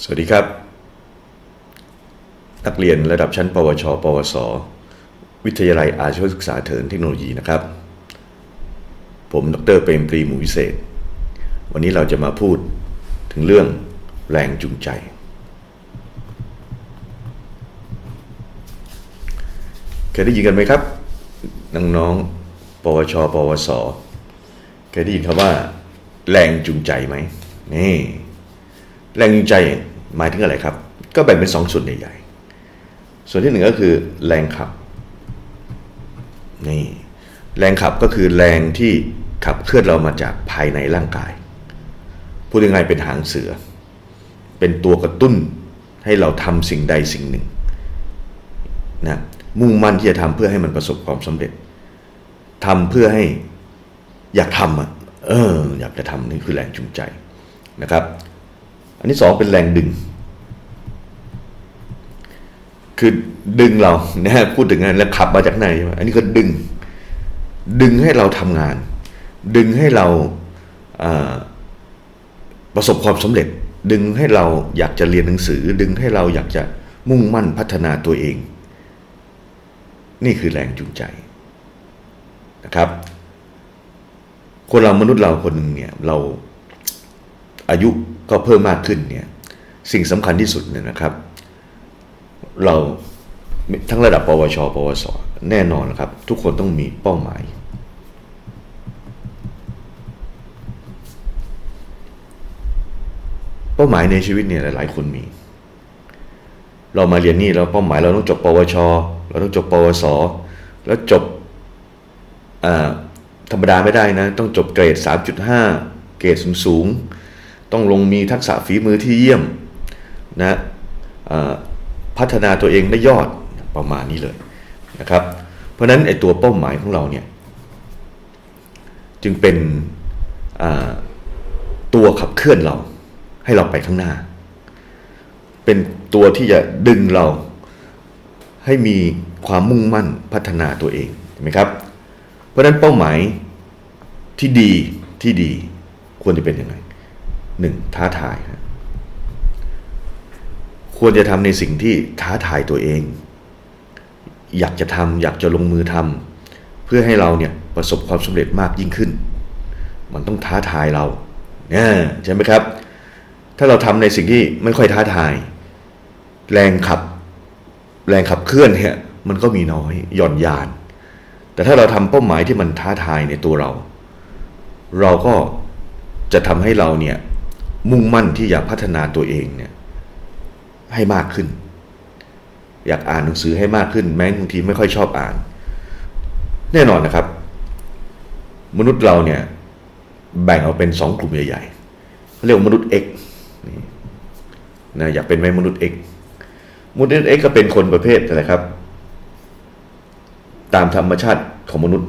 สวัสดีครับ นักเรียนระดับชั้น ปวช ปวส วิทยาลัยอาชีวศึกษาเถินเทคโนโลยีนะครับ ผมดรเปรมปรีหมูวิเศษ วันนี้เราจะมาพูดถึงเรื่องแรงจูงใจ เคยได้ยินกันไหมครับ น้องๆ ปวช ปวส เคยได้ยินคำว่า แรงจูงใจไหมนี่ แรงจูงใจหมายถึงอะไรครับ ก็แบ่งเป็นสองส่วนใหญ่ๆส่วนที่หนึ่งก็คือแรงขับนี่แรงขับก็คือแรงที่ขับเคลื่อนเรามาจากภายในร่างกาย พูดยังไงายๆเป็นหางเสือ เป็นตัวกระตุ้นให้เราทำสิ่งใดสิ่งหนึ่งนะมุ่งมั่นที่จะทำเพื่อให้มันประสบความสำเร็จทำเพื่อให้อยากทำอะเอออยากจะทำนี่คือแรงจูงใจนะครับ อันที่สองเป็นแรงดึง คือดึงเรานะฮะพูดถึงงานแล้วขับมาจากไหนอันนี้ก็ดึง ดึงให้เราทำงาน ดึงให้เราอ่าประสบความสำเร็จ ดึงให้เราอยากจะเรียนหนังสือ ดึงให้เราอยากจะมุ่งมั่นพัฒนาตัวเอง นี่คือแรงจูงใจนะครับ คนเรามนุษย์เราคนหนึ่งเนี่ยเราอายุ ก็เพิ่มมากขึ้นเนี่ยสิ่งสำคัญที่สุดเนี่ยนะครับ เราทั้งระดับปวช ปวส แน่นอนนะครับ ทุกคนต้องมีเป้าหมาย เป้าหมายในชีวิตเนี่ยหลาย ๆ คนมี เรามาเรียนนี่เราเป้าหมายเราต้องจบ ปวช เราต้องจบ ปวส แล้วจบธรรมดาไม่ได้นะ ต้องจบเกรด 3.5 เกรดสูงๆ ต้องลงมีทักษะฝีมือที่เยี่ยมนะพัฒนาตัวเองได้ยอดประมาณนี้เลยนะครับ เพราะนั้นไอตัวเป้าหมายของเราเนี่ยจึงเป็นตัวขับเคลื่อนเราให้เราไปข้างหน้า เป็นตัวที่จะดึงเราให้มีความมุ่งมั่นพัฒนาตัวเองเห็นไหมครับ เพราะนั้นเป้าหมายที่ดีที่ดีควรจะเป็นยังไง หนึ่งท้าทายครับควรจะทำในสิ่งที่ท้าทายตัวเอง อยากจะทำอยากจะลงมือทำเพื่อให้เราเนี่ยประสบความสำเร็จมากยิ่งขึ้น มันต้องท้าทายเราเนี่ยใช่ไหมครับ ถ้าเราทำในสิ่งที่ไม่ค่อยท้าทาย แรงขับแรงขับเคลื่อนเนี่ยมันก็มีน้อยหย่อนยาน แต่ถ้าเราทำเป้าหมายที่มันท้าทายในตัวเรา เราก็จะทำให้เราเนี่ย มุ่งมั่นที่อยากพัฒนาตัวเองเนี่ยให้มากขึ้น อยากอ่านหนังสือให้มากขึ้น แม้บางทีไม่ค่อยชอบอ่าน แน่นอนนะครับ มนุษย์เราเนี่ยแบ่งออกเป็นสองกลุ่มใหญ่ๆเขาเรียกว่ามนุษย์ X นี่นะอยากเป็นไหมมนุษย์ X มนุษย์ X ก็เป็นคนประเภทอะไรครับ ตามธรรมชาติของมนุษย์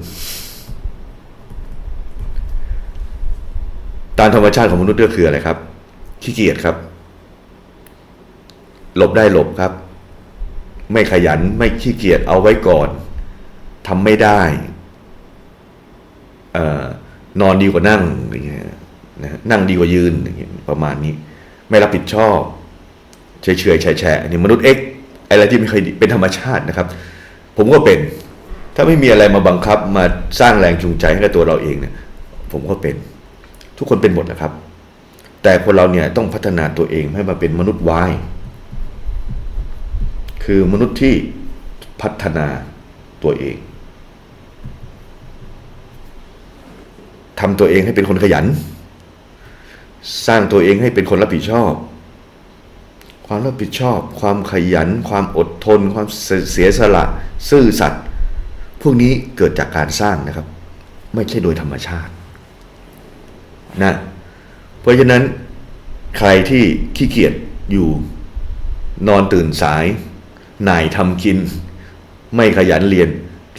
ตามธรรมชาติของมนุษย์ก็คืออะไรครับ ขี้เกียจครับ หลบได้หลบครับ ไม่ขยันไม่ขี้เกียจเอาไว้ก่อนทำไม่ได้นอนดีกว่านั่งอย่างเงี้ยนะนั่งดีกว่ายืนอย่างเงี้ยประมาณนี้ ไม่รับผิดชอบ เฉยเฉยแฉะแฉะนี่มนุษย์เอ็กอะไรที่ไม่เคยเป็นธรรมชาตินะครับ ผมก็เป็น ถ้าไม่มีอะไรมาบังคับมาสร้างแรงจูงใจให้กับตัวเราเองเนี่ยผมก็เป็น ทุกคนเป็นหมดนะครับ แต่คนเราเนี่ยต้องพัฒนาตัวเองให้มาเป็นมนุษย์วาย คือมนุษย์ที่พัฒนาตัวเองทำตัวเองให้เป็นคนขยัน สร้างตัวเองให้เป็นคนรับผิดชอบ ความรับผิดชอบ ความขยัน ความอดทน ความเสียสละ ซื่อสัตย์พวกนี้เกิดจากการสร้างนะครับ ไม่ใช่โดยธรรมชาติ นะ เพราะฉะนั้นใครที่ขี้เกียจอยู่นอนตื่นสายนายทำกิน ไม่ขยันเรียน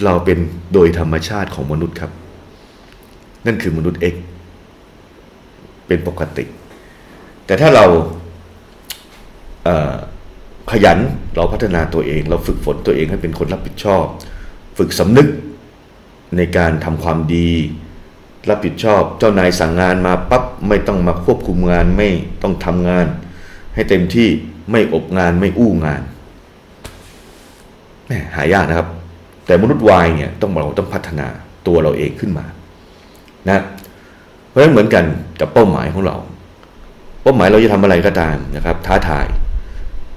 เราเป็นโดยธรรมชาติของมนุษย์ครับ นั่นคือมนุษย์เอกเป็นปกติ แต่ถ้าเราเขยันเราพัฒนาตัวเอง เราฝึกฝนตัวเองให้เป็นคนรับผิดชอบ ฝึกสำนึกในการทำความดี รับผิดชอบเจ้านายสั่งงานมาปั๊บไม่ต้องมาควบคุมงานไม่ต้องทำงาน ให้เต็มที่ไม่อบงานไม่อู้งานแหมหายากนะครับ แต่มนุษย์วายเนี่ยต้องเราต้องพัฒนาตัวเราเองขึ้นมานะเพราะฉะนั้นเหมือนกันกับเป้าหมายของเรา เป้าหมายเราจะทำอะไรก็ตามนะครับ ท้าทาย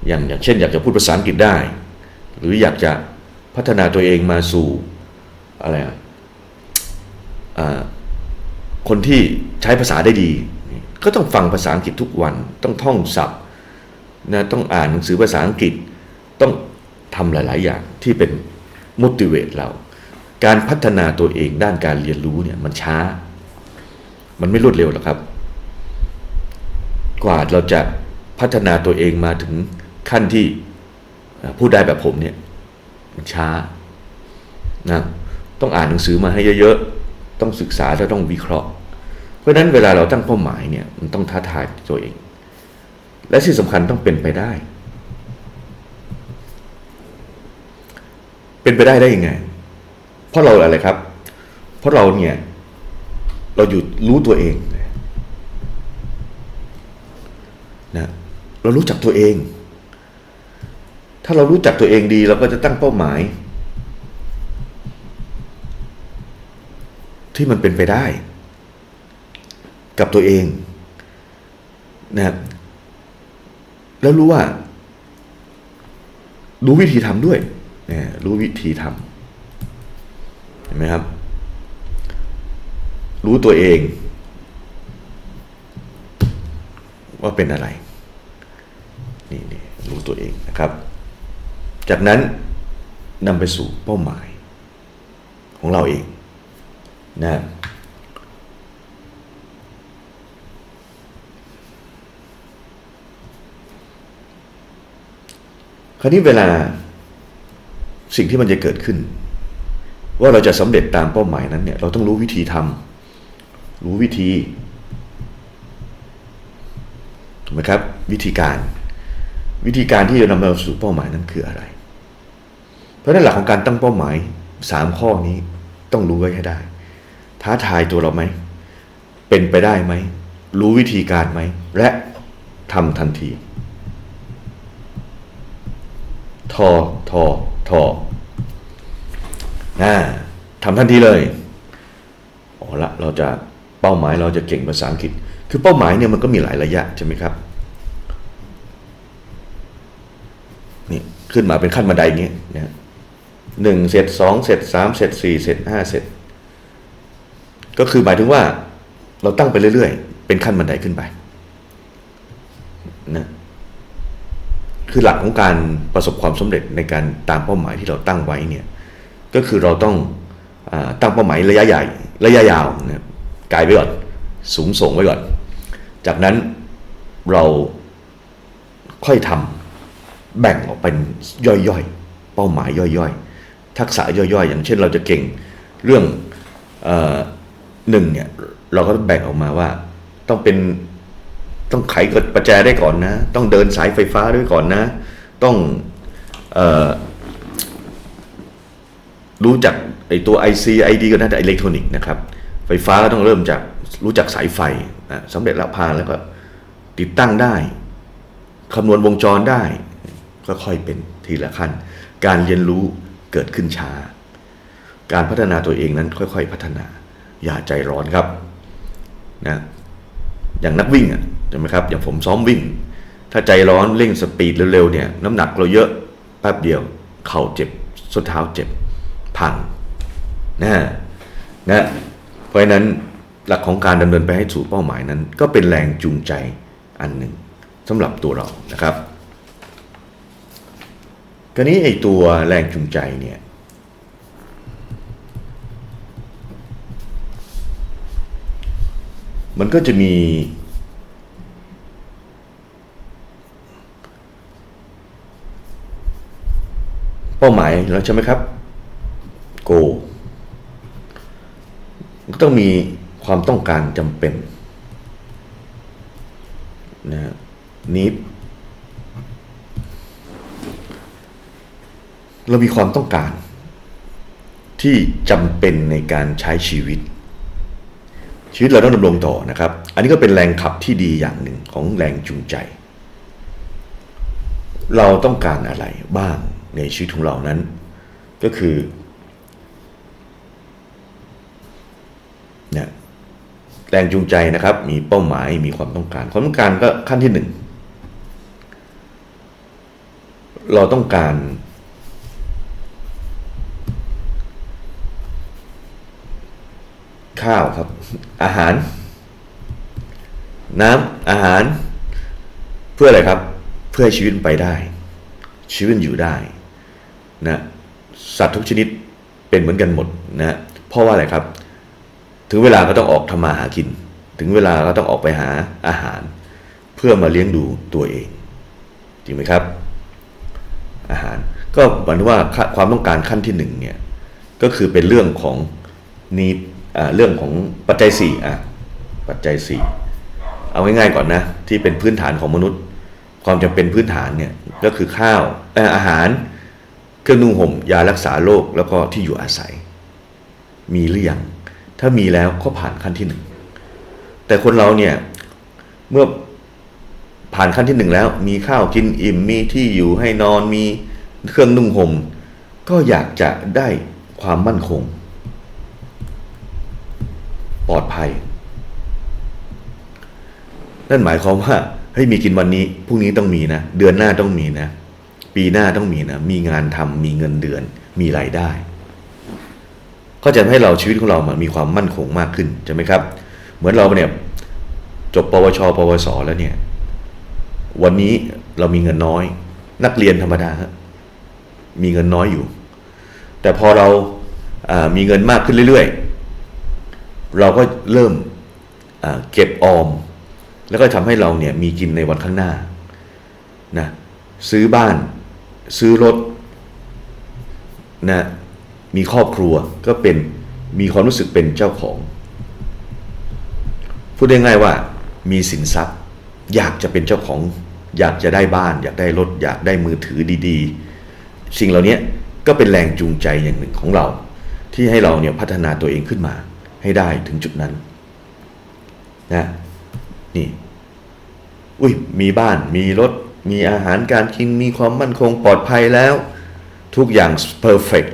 อย่างอย่างเช่น อยากจะพูดภาษาอังกฤษได้ หรืออยากจะพัฒนาตัวเองมาสู่อะไรอะอ่า คนที่ใช้ภาษาได้ดี ก็ต้องฟังภาษาอังกฤษทุกวัน ต้องท่องศัพท์นะต้องอ่านหนังสือภาษาอังกฤษ ต้องทำหลาย ๆ อย่างที่เป็น motivate เรา การพัฒนาตัวเองด้านการเรียนรู้เนี่ยมันช้า มันไม่รวดเร็วหรอกครับ กว่าเราจะพัฒนาตัวเองมาถึงขั้นที่พูดได้แบบผมเนี่ยมันช้านะต้องอ่านหนังสือมาให้เยอะ ๆ ต้องศึกษาแล้วต้องวิเคราะห์ เพราะฉะนั้นเวลาเราตั้งเป้าหมายเนี่ยมันต้องท้าทายตัวเอง และที่สำคัญต้องเป็นไปได้ เป็นไปได้ได้ยังไง เพราะเราอะไรครับ เพราะเราเนี่ยเราหยุดรู้ตัวเองนะเรารู้จักตัวเอง ถ้าเรารู้จักตัวเองดี เราก็จะตั้งเป้าหมาย ที่มันเป็นไปได้ กับตัวเองนะครับแล้วรู้ว่า รู้วิธีทำด้วยนะรู้วิธีทำเห็นไหมครับ รู้ตัวเอง ว่าเป็นอะไร นี่นี่รู้ตัวเองนะครับ จากนั้นนำไปสู่เป้าหมายของเราเอง นะคราวนี้เวลาสิ่งที่มันจะเกิดขึ้น ว่าเราจะสำเร็จตามเป้าหมายนั้นเนี่ยเราต้องรู้วิธีทำรู้วิธีถูกไหมครับ วิธีการ วิธีการที่จะนำเราสู่เป้าหมายนั้นคืออะไร เพราะนั้นหลักของการตั้งเป้าหมายสามข้อนี้ต้องรู้ไว้ให้ได้ ท้าทายตัวเราไหม เป็นไปได้ไหม รู้วิธีการไหม และทำทันที ทอ ทอ ทอนะทำทันทีเลยอ๋อละเราจะเป้าหมายเราจะเก่งภาษาอังกฤษ คือเป้าหมายเนี่ยมันก็มีหลายระยะใช่ไหมครับ นี่ขึ้นมาเป็นขั้นบันไดอย่างเงี้ยนะหนึ่งเสร็จสองเสร็จสามเสร็จสี่เสร็จห้าเสร็จ ก็คือหมายถึงว่าเราตั้งไปเรื่อยๆ เป็นขั้นบันไดขึ้นไปนะคือหลักของการประสบความสำเร็จในการตามเป้าหมายที่เราตั้งไว้เนี่ยก็คือเราต้องอตั้งเป้าหมายระยะใหญ่ระยะยาวนะไกลไว้ก่อนสูงส่งไว้ก่อน จากนั้นเราค่อยทำแบ่งออกเป็นย่อยๆ เป้าหมายย่อยๆ ทักษะย่อยๆ อย่างเช่นเราจะเก่งเรื่องอ หนึ่งเนี่ย เราก็แบ่งออกมาว่า ต้องเป็นต้องไขกดประแจได้ก่อนนะ ต้องเดินสายไฟฟ้าด้วยก่อนนะ ต้องออรู้จักไอตัว IC ID ก็น่าจะอิเล็กทรอนิกส์นะครับ ไฟฟ้าก็ต้องเริ่มจากรู้จักสายไฟนะสำเร็จแล้วพานแล้วก็ติดตั้งได้คำนวณวงจรได้ก็ค่อยเป็นทีละขั้น การเรียนรู้เกิดขึ้นช้า การพัฒนาตัวเองนั้นค่อย ๆ พัฒนา อย่าใจร้อนครับนะอย่างนักวิ่งอะใช่ไหมครับอย่างผมซ้อมวิ่ง ถ้าใจร้อนเร่งสปีดเร็วๆเนี่ย น้ำหนักเราเยอะแป๊บเดียว เข่าเจ็บส้นเท้าเจ็บพังนะนะเพราะฉะนั้นหลักของการดำเนินไปให้สู่เป้าหมายนั้น ก็เป็นแรงจูงใจอันหนึ่งสำหรับตัวเรานะครับกรนี้ไอ้ตัวแรงจูงใจเนี่ย มันก็จะมี เป้าหมายแล้วใช่ไหมครับ โกต้องมีความต้องการจำเป็นนะนิดเรามีความต้องการ ที่จำเป็นในการใช้ชีวิต ชีวิตเราต้องดำรงต่อนะครับ อันนี้ก็เป็นแรงขับที่ดีอย่างหนึ่งของแรงจูงใจ เราต้องการอะไรบ้างในชีวิตของเรานั้น ก็คือเนี่ยแรงจูงใจนะครับ มีเป้าหมายมีความต้องการ ความต้องการก็ขั้นที่หนึ่งเราต้องการ ข้าวครับ อาหาร น้ำอาหาร เพื่ออะไรครับ เพื่อให้ชีวิตไปได้ ชีวิตอยู่ได้นะสัตว์ทุกชนิดเป็นเหมือนกันหมดนะเพราะว่าอะไรครับ ถึงเวลาก็ต้องออกทำมาหากิน ถึงเวลาก็ต้องออกไปหาอาหาร เพื่อมาเลี้ยงดูตัวเอง จริงไหมครับ อาหารก็หมายถึงว่าความต้องการขั้นที่หนึ่งเนี่ยก็คือเป็นเรื่องของนี เรื่องของปัจจัยสี่อะปัจจัยสี่เอาง่ายๆก่อนนะ ที่เป็นพื้นฐานของมนุษย์ ความจำเป็นพื้นฐานเนี่ยก็คือข้าวอาหาร เครื่องนุ่งห่มยารักษาโรคแล้วก็ที่อยู่อาศัย มีหรือยังถ้ามีแล้วก็ผ่านขั้นที่หนึ่งแต่คนเราเนี่ยเมื่อผ่านขั้นที่หนึ่งแล้ว มีข้าวกินอิ่มมีที่อยู่ให้นอนมีเครื่องนุ่งห่มก็อยากจะได้ความมั่นคง ปลอดภัย นั่นหมายความว่าเฮ้ยมีกินวันนี้พรุ่งนี้ต้องมีนะ เดือนหน้าต้องมีนะ ปีหน้าต้องมีนะ มีงานทำมีเงินเดือน มีรายได้ก็จะให้เราชีวิตของเรามันมีความมั่นคงมากขึ้นใช่ไหมครับ เหมือนเราเนี่ยจบปวช ปวส แล้วเนี่ย วันนี้เรามีเงินน้อย นักเรียนธรรมดาฮะมีเงินน้อยอยู่ แต่พอเราามีเงินมากขึ้นเรื่อยๆ เราก็เริ่มเก็บออม แล้วก็ทำให้เราเนี่ยมีกินในวันข้างหน้านะซื้อบ้าน ซื้อรถนะมีครอบครัวก็เป็นมีความรู้สึกเป็นเจ้าของ พูดได้ง่ายว่ามีสินทรัพย์ อยากจะเป็นเจ้าของ อยากจะได้บ้าน อยากได้รถ อยากได้มือถือดีๆ สิ่งเหล่านี้ก็เป็นแรงจูงใจอย่างหนึ่งของเรา ที่ให้เราเนี่ยพัฒนาตัวเองขึ้นมา ให้ได้ถึงจุดนั้นนะนี่ อุ้ยมีบ้าน มีรถ มีอาหารการกิน มีความมั่นคงปลอดภัยแล้ว ทุกอย่างเพอร์เฟก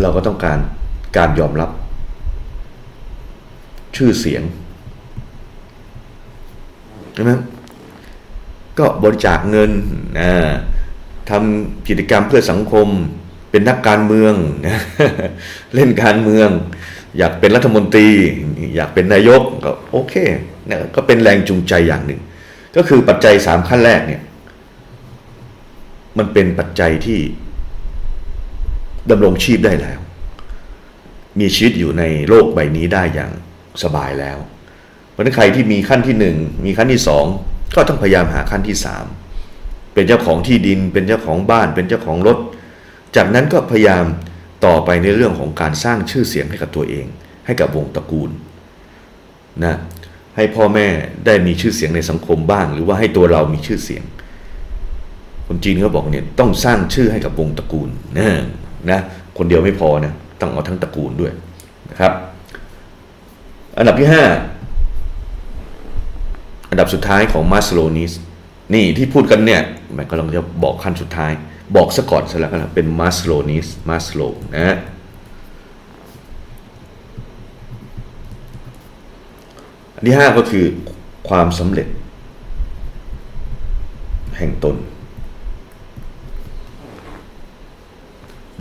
เราก็ต้องการการยอมรับ ชื่อเสียงใช่ไหมก็บริจาคเงินทำกิจกรรมเพื่อสังคม เป็นนักการเมืองเล่นการเมือง อยากเป็นรัฐมนตรี อยากเป็นนายกก็โอเคเนี่ยก็เป็นแรงจูงใจอย่างหนึ่ง ก็คือปัจจัยสามขั้นแรกเนี่ย มันเป็นปัจจัยที่ดำรงชีพได้แล้ว มีชีวิตอยู่ในโลกใบนี้ได้อย่างสบายแล้ว เพราะนั้นใครที่มีขั้นที่หนึ่งมีขั้นที่สองก็ต้องพยายามหาขั้นที่สามเป็นเจ้าของที่ดิน เป็นเจ้าของบ้าน เป็นเจ้าของรถ จากนั้นก็พยายามต่อไปในเรื่องของการสร้างชื่อเสียงให้กับตัวเอง ให้กับวงตระกูลนะให้พ่อแม่ได้มีชื่อเสียงในสังคมบ้าง หรือว่าให้ตัวเรามีชื่อเสียง คนจีนเขาบอกเนี่ยต้องสร้างชื่อให้กับวงตระกูลนะนะคนเดียวไม่พอนะต้องเอาทั้งตระกูลด้วยนะครับ อันดับที่ห้าอันดับสุดท้ายของมาสโลนิสนี่ที่พูดกันเนี่ยมันกำลังจะบอกขั้นสุดท้าย บอกซะก่อนซะแล้วกันเป็นมาสโลนิสมาสโลนะอันที่ห้าก็คือความสำเร็จ แห่งตน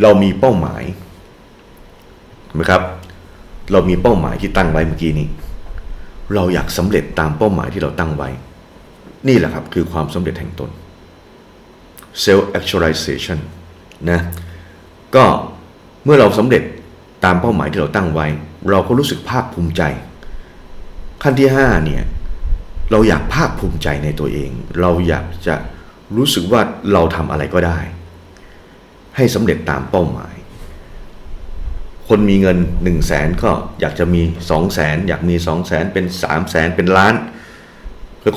เรามีเป้าหมายไหมครับ เรามีเป้าหมายที่ตั้งไว้เมื่อกี้นี้ เราอยากสำเร็จตามเป้าหมายที่เราตั้งไว้ นี่แหละครับคือความสำเร็จแห่งตน self actualization นะก็เมื่อเราสำเร็จตามเป้าหมายที่เราตั้งไว้ เราก็รู้สึกภาคภูมิใจ ขั้นที่ห้าเนี่ยเราอยากภาคภูมิใจในตัวเอง เราอยากจะรู้สึกว่าเราทำอะไรก็ได้ ให้สำเร็จตามเป้าหมาย คนมีเงินหนึ่งแสนก็อยากจะมีสองแสนอยากมีสองแสนเป็นสามแสนเป็นล้าน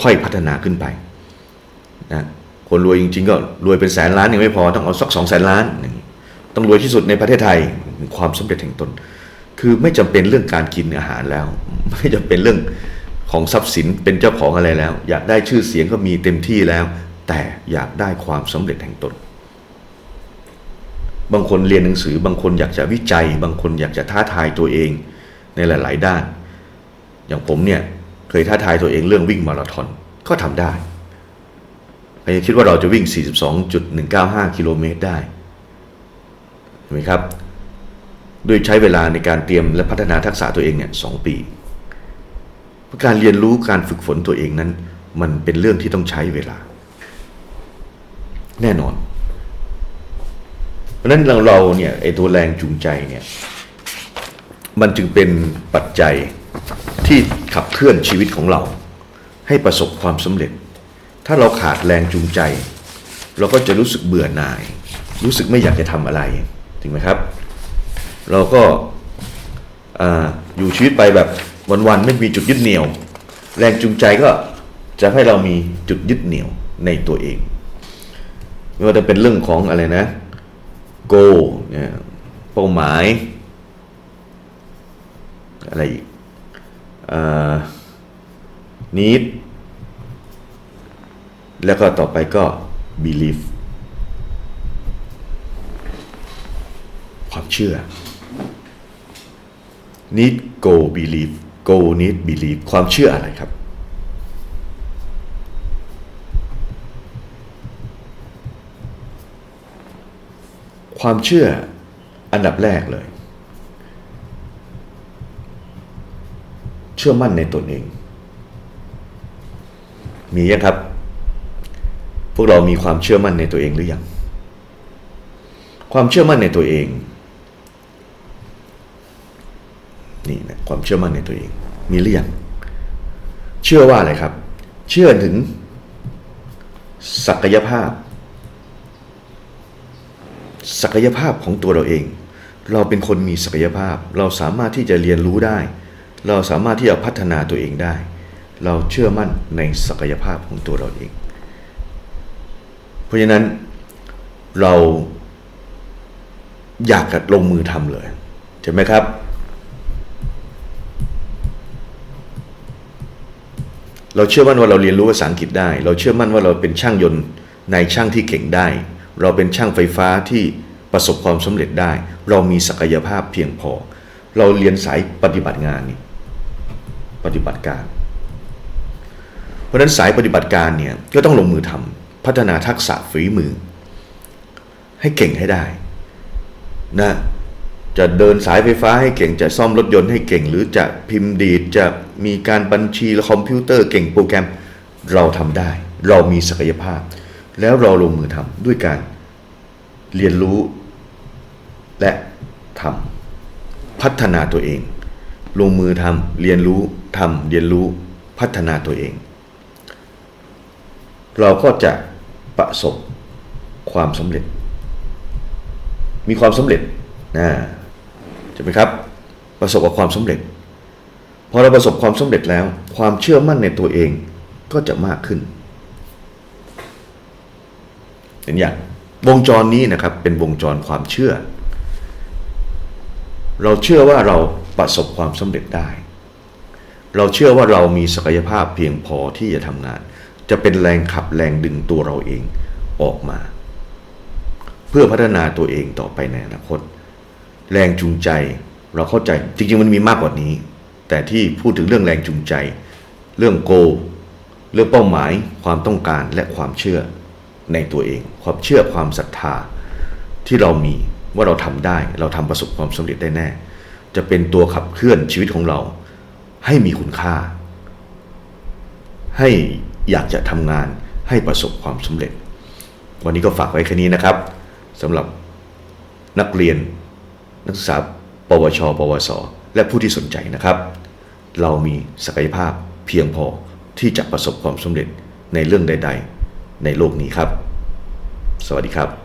ค่อยๆพัฒนาขึ้นไปนะ คนรวยจริง ๆ ก็รวยเป็นแสนล้านยังไม่พอต้องเอาสักสองแสนล้าน ต้องรวยที่สุดในประเทศไทยความสำเร็จแห่งตน คือไม่จำเป็นเรื่องการกินอาหารแล้ว ไม่จำเป็นเรื่องของทรัพย์สินเป็นเจ้าของอะไรแล้ว อยากได้ชื่อเสียงก็มีเต็มที่แล้ว แต่อยากได้ความสำเร็จแห่งตน บางคนเรียนหนังสือบางคนอยากจะวิจัย บางคนอยากจะท้าทายตัวเองในหลาย ๆ ด้าน อย่างผมเนี่ยเคยท้าทายตัวเองเรื่องวิ่งมาราธอนก็ทำได้ ใครจะคิดว่าเราจะวิ่ง 42.195 กิโลเมตรได้เห็นไหมครับโดยใช้เวลาในการเตรียมและพัฒนาทักษะตัวเองเนี่ยสปีเพราะการเรียนรู้การฝึกฝนตัวเองนั้น มันเป็นเรื่องที่ต้องใช้เวลา แน่นอน เพราะนั้นเราเราเนี่ยไอ้ตัวแรงจูงใจเนี่ยมันจึงเป็นปัจจัยที่ขับเคลื่อนชีวิตของเรา ให้ประสบความสำเร็จ ถ้าเราขาดแรงจูงใจ เราก็จะรู้สึกเบื่อหน่าย รู้สึกไม่อยากจะทำอะไรถูกไหมครับ เราก็ออยู่ชีวิตไปแบบวันๆไม่มีจุดยึดเหนี่ยว แรงจูงใจก็จะให้เรามีจุดยึดเหนี่ยวในตัวเองไม่ว่าจะเป็นเรื่องของอะไรนะ โกเนี่ยเป้าหมาย อะไรอีกนิด แล้วก็ต่อไปก็ belief ความเชื่อ need go believe go need believe ความเชื่ออะไรครับ ความเชื่ออันดับแรกเลย เชื่อมั่นในตนเอง มียังครับ พวกเรามีความเชื่อมั่นในตัวเองหรือยัง ความเชื่อมั่นในตัวเอง นี่นะความเชื่อมั่นในตัวเอง มีหรือยัง เชื่อว่าอะไรครับ เชื่อถึง ศักยภาพ ศักยภาพของตัวเราเอง เราเป็นคนมีศักยภาพ เราสามารถที่จะเรียนรู้ได้ เราสามารถที่จะพัฒนาตัวเองได้ เราเชื่อมั่นในศักยภาพของตัวเราเอง ราะฉะนั้นเราอยากจะลงมือทำเลยใช่ไหมครับ เราเชื่อมั่นว่าเราเรียนรู้ภาษาอังกฤษได้ เราเชื่อมั่นว่าเราเป็นช่างยนต์ในช่างที่เก่งได้ เราเป็นช่างไฟฟ้าที่ประสบความสำเร็จได้ เรามีศักยภาพเพียงพอ เราเรียนสายปฏิบัติงานนี่ปฏิบัติการ เพราะฉะนั้นสายปฏิบัติการเนี่ยก็ต้องลงมือทำ พัฒนาทักษะฝีมือ ให้เก่งให้ได้นะจะเดินสายไฟฟ้าให้เก่งจะซ่อมรถยนต์ให้เก่ง หรือจะพิมพ์ดีดจะมีการบัญชีและคอมพิวเตอร์เก่งโปรแกรม เราทำได้ เรามีศักยภาพ แล้วเราลงมือทำด้วยการเรียนรู้ และทำพัฒนาตัวเอง ลงมือทำเรียนรู้ทำเรียนรู้พัฒนาตัวเอง เราก็จะ ประสบความสำเร็จ มีความสำเร็จนะใช่ไหมครับ ประสบกับความสำเร็จพอเราประสบความสำเร็จแล้ว ความเชื่อมั่นในตัวเองก็จะมากขึ้น เห็นอย่างวงจรนี้นะครับเป็นวงจรความเชื่อ เราเชื่อว่าเราประสบความสำเร็จได้ เราเชื่อว่าเรามีศักยภาพเพียงพอที่จะทำงาน จะเป็นแรงขับแรงดึงตัวเราเองออกมา เพื่อพัฒนาตัวเองต่อไปในอนาคต แรงจูงใจเราเข้าใจจริงๆมันมีมากกว่านี้ แต่ที่พูดถึงเรื่องแรงจูงใจ เรื่องโก เรื่องเป้าหมายความต้องการและความเชื่อในตัวเอง ความเชื่อความศรัทธาที่เรามีว่าเราทำได้เราทำประสบความสำเร็จได้แน่ จะเป็นตัวขับเคลื่อนชีวิตของเรา ให้มีคุณค่า ให้ อยากจะทำงานให้ประสบความสำเร็จ วันนี้ก็ฝากไว้แค่นี้นะครับสำหรับนักเรียนนักศึกษา ปวช ปวส และผู้ที่สนใจนะครับ เรามีศักยภาพเพียงพอที่จะประสบความสำเร็จในเรื่องใด ๆ ในโลกนี้ครับ สวัสดีครับ